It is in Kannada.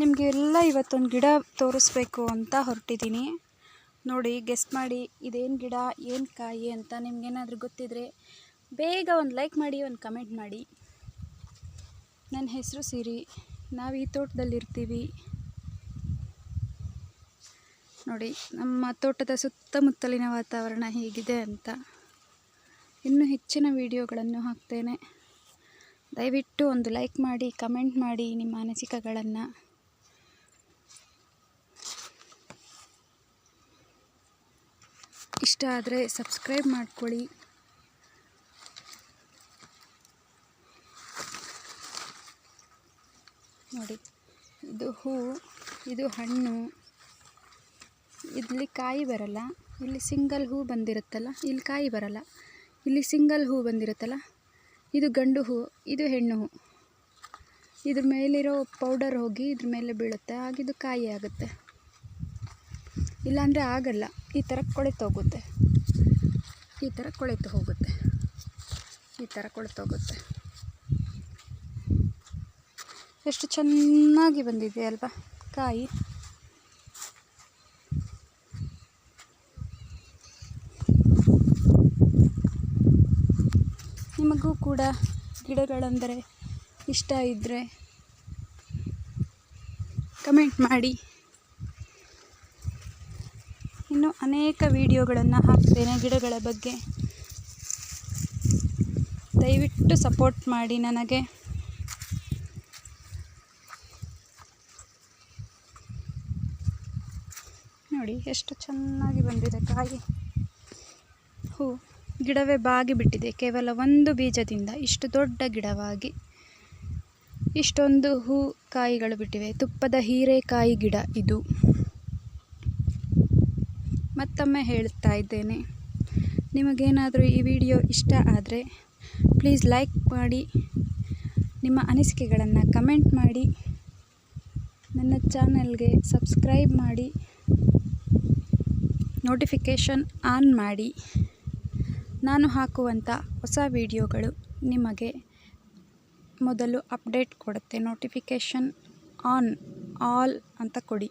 ನಿಮಗೆ ಎಲ್ಲ ಇವತ್ತೊಂದು ಗಿಡ ತೋರಿಸ್ಬೇಕು ಅಂತ ಹೊರಟಿದ್ದೀನಿ. ನೋಡಿ ಗೆಸ್ ಮಾಡಿ, ಇದೇನು ಗಿಡ, ಏನು ಕಾಯಿ ಅಂತ ನಿಮಗೇನಾದರೂ ಗೊತ್ತಿದ್ರೆ ಬೇಗ ಒಂದು ಲೈಕ್ ಮಾಡಿ, ಒಂದು ಕಮೆಂಟ್ ಮಾಡಿ. ನನ್ನ ಹೆಸರು ಸಿರಿ. ನಾವು ಈ ತೋಟದಲ್ಲಿರ್ತೀವಿ. ನೋಡಿ, ನಮ್ಮ ತೋಟದ ಸುತ್ತಮುತ್ತಲಿನ ವಾತಾವರಣ ಹೇಗಿದೆ ಅಂತ. ಇನ್ನೂ ಹೆಚ್ಚಿನ ವಿಡಿಯೋಗಳನ್ನು ಹಾಕ್ತೇನೆ. ದಯವಿಟ್ಟು ಒಂದು ಲೈಕ್ ಮಾಡಿ ಕಮೆಂಟ್ ಮಾಡಿ ನಿಮ್ಮ ಅನಿಸಿಕೆಗಳನ್ನು. ಇಷ್ಟ ಆದರೆ ಸಬ್ಸ್ಕ್ರೈಬ್ ಮಾಡ್ಕೊಳ್ಳಿ. ನೋಡಿ, ಇದು ಹೂ, ಇದು ಹಣ್ಣು. ಇಲ್ಲಿ ಕಾಯಿ ಬರಲ್ಲ. ಇಲ್ಲಿ ಸಿಂಗಲ್ ಹೂ ಬಂದಿರುತ್ತಲ್ಲ, ಇಲ್ಲಿ ಕಾಯಿ ಬರಲ್ಲ. ಇಲ್ಲಿ ಸಿಂಗಲ್ ಹೂ ಬಂದಿರುತ್ತಲ್ಲ, ಇದು ಗಂಡು ಹೂ, ಇದು ಹೆಣ್ಣು ಹೂ. ಇದ್ರ ಮೇಲಿರೋ ಪೌಡರ್ ಹೋಗಿ ಇದ್ರ ಮೇಲೆ ಬೀಳುತ್ತೆ ಆಗಿದು ಕಾಯಿ ಆಗುತ್ತೆ. ಇಲ್ಲಾಂದರೆ ಆಗಲ್ಲ. ಈ ಥರ ಕೊಳೆತೋಗುತ್ತೆ ಈ ಥರ ಕೊಳೆತು ಹೋಗುತ್ತೆ. ಈ ಥರ ಕೊಳೆತೋಗುತ್ತೆ ಎಷ್ಟು ಚೆನ್ನಾಗಿ ಬಂದಿದೆ ಅಲ್ವಾ ಕಾಯಿ. ನಿಮಗೂ ಕೂಡ ಗಿಡಗಳೆಂದರೆ ಇಷ್ಟ ಇದ್ದರೆ ಕಮೆಂಟ್ ಮಾಡಿ. ಇನ್ನು ಅನೇಕ ವಿಡಿಯೋಗಳನ್ನು ಹಾಕ್ತೇನೆ ಗಿಡಗಳ ಬಗ್ಗೆ. ದಯವಿಟ್ಟು ಸಪೋರ್ಟ್ ಮಾಡಿ ನನಗೆ. ನೋಡಿ ಎಷ್ಟು ಚೆನ್ನಾಗಿ ಬಂದಿದೆ ಕಾಯಿ. ಹೂ, ಗಿಡವೇ ಬಾಗಿ ಬಿಟ್ಟಿದೆ. ಕೇವಲ ಒಂದು ಬೀಜದಿಂದ ಇಷ್ಟು ದೊಡ್ಡ ಗಿಡವಾಗಿ ಇಷ್ಟೊಂದು ಹೂ ಕಾಯಿಗಳು ಬಿಟ್ಟಿವೆ. ತುಪ್ಪದ ಹೀರೆಕಾಯಿ ಗಿಡ ಇದು. ಮತ್ತೊಮ್ಮೆ ಹೇಳ್ತಾ ಇದ್ದೇನೆ. ನಿಮಗೇನಾದರೂ ಈ ವಿಡಿಯೋ ಇಷ್ಟ ಆದರೆ ಪ್ಲೀಸ್ ಲೈಕ್ ಮಾಡಿ, ನಿಮ್ಮ ಅನಿಸಿಕೆಗಳನ್ನು ಕಮೆಂಟ್ ಮಾಡಿ, ನನ್ನ ಚಾನಲ್ಗೆ ಸಬ್ಸ್ಕ್ರೈಬ್ ಮಾಡಿ, ನೋಟಿಫಿಕೇಷನ್ ಆನ್ ಮಾಡಿ. ನಾನು ಹಾಕುವಂಥ ಹೊಸ ವಿಡಿಯೋಗಳು ನಿಮಗೆ ಮೊದಲು ಅಪ್ಡೇಟ್ ಕೊಡುತ್ತೆ. ನೋಟಿಫಿಕೇಷನ್ ಆನ್, ಆಲ್ ಅಂತ ಕೊಡಿ.